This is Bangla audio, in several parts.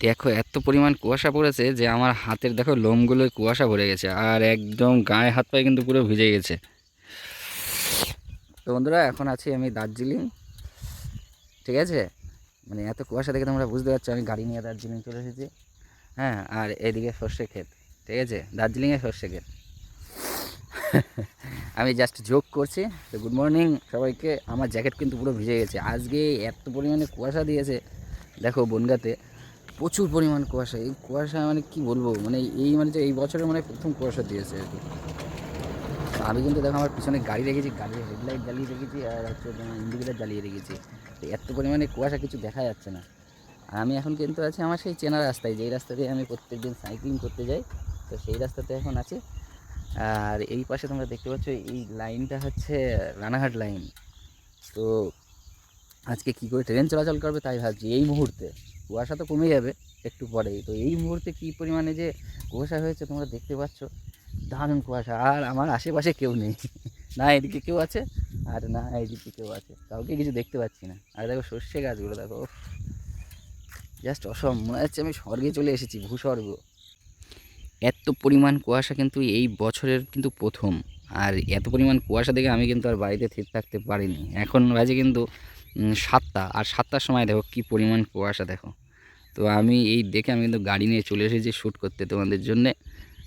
দেখো, এত পরিমাণ কুয়াশা পড়েছে যে আমার হাতের, দেখো, লোমগুলোয় কুয়াশা ভরে গেছে আর একদম গায়ে হাত পায়ে কিন্তু পুরো ভিজে গেছে। তো বন্ধুরা, এখন আছি আমি দার্জিলিং, ঠিক আছে? মানে এত কুয়াশা দেখে তোমরা বুঝতে পারছ আমি গাড়ি নিয়ে দার্জিলিং চলে এসেছি। হ্যাঁ আর এদিকে সর্ষে ক্ষেত, ঠিক আছে? দার্জিলিংয়ে সর্ষে ক্ষেত। আমি জাস্ট যোগ করছি। তো গুড মর্নিং সবাইকে। আমার জ্যাকেট কিন্তু পুরো ভিজে গেছে। আজকে এত পরিমাণে কুয়াশা দিয়েছে। দেখো, বনগাতে প্রচুর পরিমাণ কুয়াশা। এই কুয়াশা মানে কি বলব? মানে এই মানে যে এই বছরের মানে প্রথম কুয়াশা দিয়েছে আর কি। আমি কিন্তু দেখো আমার পিছনে গাড়ি রেখেছি, গাড়ির হেডলাইট জ্বালিয়ে রেখেছি আর হচ্ছে ইন্ডিকেটার জ্বালিয়ে রেখেছি। তো এত পরিমাণে কুয়াশা কিছু দেখা যাচ্ছে না। আর আমি এখন কিন্তু আছি আমার সেই চেনা রাস্তায়, যেই রাস্তা দিয়ে আমি প্রত্যেকদিন সাইক্লিং করতে যাই, তো সেই রাস্তাতে এখন আছি। আর এই পাশে তোমরা দেখতে পাচ্ছ এই লাইনটা হচ্ছে রানাঘাট লাইন। তো আজকে কী করে ট্রেন চলাচল করবে তাই ভাবছি এই মুহূর্তে। কুয়াশা তো কমে যাবে একটু পরেই। তো এই মুহূর্তে কী পরিমাণে যে কুয়াশা হয়েছে তোমরা দেখতে পাচ্ছ? দারুণ কুয়াশা। আর আমার আশেপাশে কেউ নেই। না এদিকে কেউ আছে, আর না এদিকে কেউ আছে। কাউকে কিছু দেখতে পাচ্ছি না। আর দেখো সর্ষে গাছগুলো, দেখো জাস্ট অসম মনে হচ্ছে আমি স্বর্গে চলে এসেছি, ভূস্বর্গ। এত পরিমাণ কুয়াশা কিন্তু এই বছরের কিন্তু প্রথম। আর এত পরিমাণ কুয়াশা দেখে আমি কিন্তু আর বাড়িতে ঠিক থাকতে পারিনি। এখন বাজে কিন্তু সাতটা। আর সাতটার সময় দেখো কি পরিমাণ কুয়াশা দেখো। তো আমি এই দেখে আমি কিন্তু গাড়ি নিয়ে চলে এসেছি শ্যুট করতে তোমাদের জন্যে।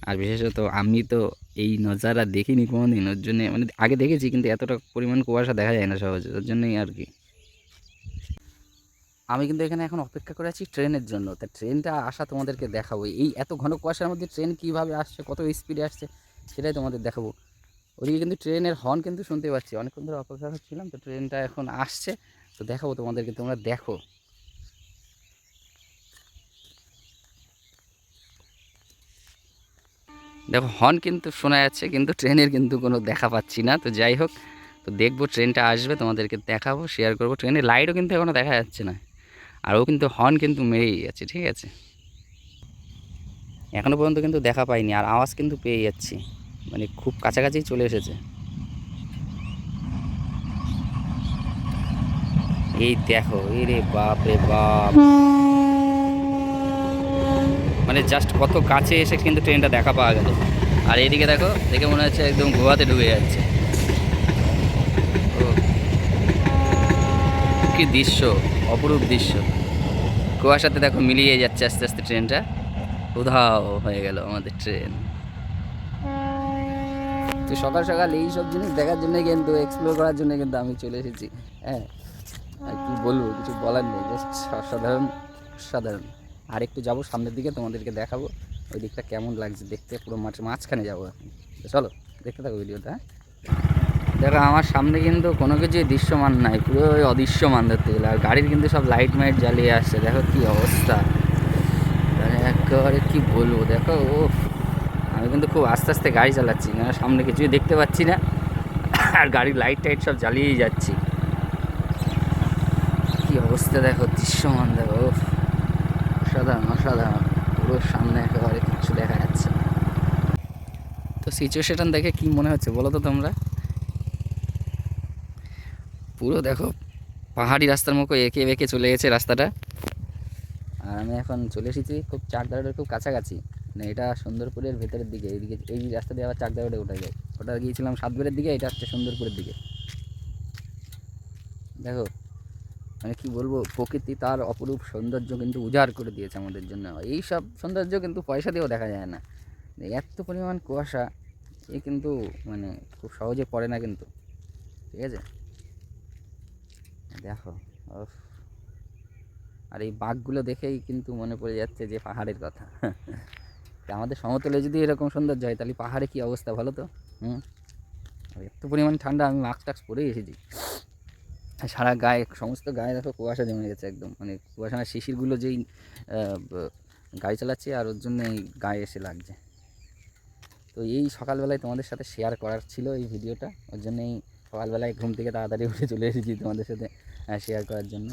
আর বিশেষত আমি তো এই নজারা দেখিনি কোনোদিন, ওর জন্যে মানে আগে দেখেছি কিন্তু এতটা পরিমাণ কুয়াশা দেখা যায় না সহজে, ওর জন্যই আর কি। আমি কিন্তু এখানে এখন অপেক্ষা করে আছি ট্রেনের জন্য। তা ট্রেনটা আসা তোমাদেরকে দেখাবো। এই এত ঘন কুয়াশার মধ্যে ট্রেন কীভাবে আসছে, কত স্পিডে আসছে, সেটাই তোমাদের দেখাবো। ওদিকে কিন্তু ট্রেনের হর্ন কিন্তু শুনতে পাচ্ছি। অনেকক্ষণ ধরে অপেক্ষা করছিলাম, তো ট্রেনটা এখন আসছে। তো দেখাবো তোমাদেরকে, তোমরা দেখো। দেখো, হর্ন কিন্তু শোনা যাচ্ছে, কিন্তু ট্রেনের কিন্তু কোনো দেখা পাচ্ছি না। তো যাই হোক, তো দেখব ট্রেনটা আসবে, তোমাদেরকে দেখাবো শেয়ার করব। ট্রেনের লাইটও কিন্তু এখনও দেখা যাচ্ছে না। আর ও কিন্তু হর্ন কিন্তু মেরেই যাচ্ছে, ঠিক আছে? এখনও পর্যন্ত কিন্তু দেখা পাইনি, আর আওয়াজ কিন্তু পেয়ে যাচ্ছি। মানে খুব কাছাকাছি চলে এসেছে। এই দেখো, এরে বাপ রে বাপ। মানে জাস্ট কত কাছে এসে কিন্তু ট্রেনটা দেখা পাওয়া গেল। আর এইদিকে দেখো, দেখে মনে হচ্ছে একদম গোয়াতে ডুবে যাচ্ছে। কি দৃশ্য, অপরূপ দৃশ্য। কুয়াশাতে দেখো মিলিয়ে যাচ্ছে আস্তে আস্তে ট্রেনটা উধাও হয়ে গেল আমাদের ট্রেন তো সকাল সকাল এই সব জিনিস দেখার জন্য কিন্তু এক্সপ্লোর করার জন্য কিন্তু আমি চলে এসেছি। হ্যাঁ। আর কি বলব, কিছু বলার নেই জাস্ট অসাধারণ সাধারণ। আর একটু যাব সামনের দিকে, তোমাদেরকে দেখাবো, ওই দিকটা কেমন লাগছে দেখতে, পুরো মাঠ, মাঝখানে যাব চলো, দেখতে থাকো ভিডিওটা। দেখো, আমার সামনে কিন্তু কোনো কিছুই দৃশ্যমান নাই পুরো ওই অদৃশ্যমান ধরতে গেলে। আর গাড়ির কিন্তু সব লাইট মাইট জ্বালিয়ে আসছে, দেখো কি অবস্থা। মানে একেবারে কি বলব, দেখো ও আমি কিন্তু খুব আস্তে আস্তে গাড়ি চালাচ্ছি কারণ সামনে কিছুই দেখতে পাচ্ছি না। আর গাড়ির লাইট টাইট সব জ্বালিয়েই যাচ্ছি। অবস্থা দেখো, দৃশ্যমান দেখো অসাধারণ অসাধারণ। পুরো সামনে একেবারে কিছু দেখা যাচ্ছে। তো সিচুয়েশন দেখে কি মনে হচ্ছে বলো তো তোমরা? পুরো দেখো, পাহাড়ি রাস্তার মতো এঁকে বেঁকে চলে গেছে রাস্তাটা। আর আমি এখন চলে এসেছি খুব চাকদা রোডের খুব কাছাকাছি। মানে এটা সুন্দরপুরের ভেতরের দিকে, এইদিকে, এই রাস্তা দিয়ে আবার চাকদা রোডে ওঠা যায়। ওটা গিয়েছিলাম সাতবেরের দিকে, এটা হচ্ছে সুন্দরপুরের দিকে। দেখো মানে কি বলব, প্রকৃতি তার অপরূপ সৌন্দর্য কিন্তু উজাড় করে দিয়েছে আমাদের জন্য। এই সব সৌন্দর্য কিন্তু পয়সা দিয়েও দেখা যায় না। এত পরিমাণ কুয়াশা, এ কিন্তু মানে খুব সহজে পড়ে না কিন্তু। ঠিক আছে? দেখো। আর এই বাঘগুলো দেখেই কিন্তু মনে পড়ে যাচ্ছে যে পাহাড়ের কথা। আমাদের সমতলে যদি এরকম সৌন্দর্য হয়, তাহলে পাহাড়ে কী অবস্থা ভালো তো? হুম? এত পরিমাণ ঠান্ডা, আমি মাস্ক টাক্স পরেই এসেছি। সারা গায়ে, সমস্ত গায়ে দেখো কুয়াশা জমে গেছে একদম। মানে কুয়াশা না শিশিরগুলো যেই গাড়ি চালাচ্ছি আর ওর জন্য এই গায়ে এসে লাগছে। তো এই সকালবেলায় তোমাদের সাথে শেয়ার করার ছিল এই ভিডিওটা। ওর জন্যই সকালবেলায় ঘুম থেকে তাড়াতাড়ি উঠে চলে এসেছি তোমাদের সাথে শেয়ার করার জন্য।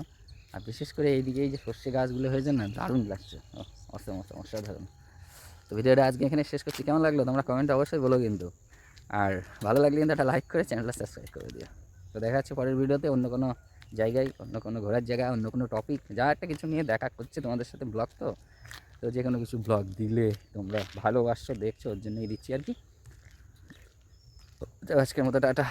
আর বিশেষ করে এইদিকে এই যে সর্ষে গাছগুলো হয়েছে না, দারুণ লাগছে। অসম অসম, অসাধারণ। তো ভিডিওটা আজকে এখানে শেষ করছি। কেমন লাগল? তোমরা কমেন্টে অবশ্যই বলো কিন্তু। আর ভালো লাগলে কিন্তু একটা লাইক করে চ্যানেলটা সাবস্ক্রাইব করে দিও। তো দেখা যাচ্ছে পরের ভিডিওতে অন্য কোনো জায়গায়, অন্য কোনো ঘোরার জায়গায়, অন্য কোনো টপিক যা একটা কিছু নিয়ে দেখা করছে তোমাদের সাথে ব্লগ তো। তো যে কোনো কিছু ব্লগ দিলে তোমরা ভালোবাসছো দেখছ, ওর জন্যই দিচ্ছি আর কি। আজকের মতো টাটা।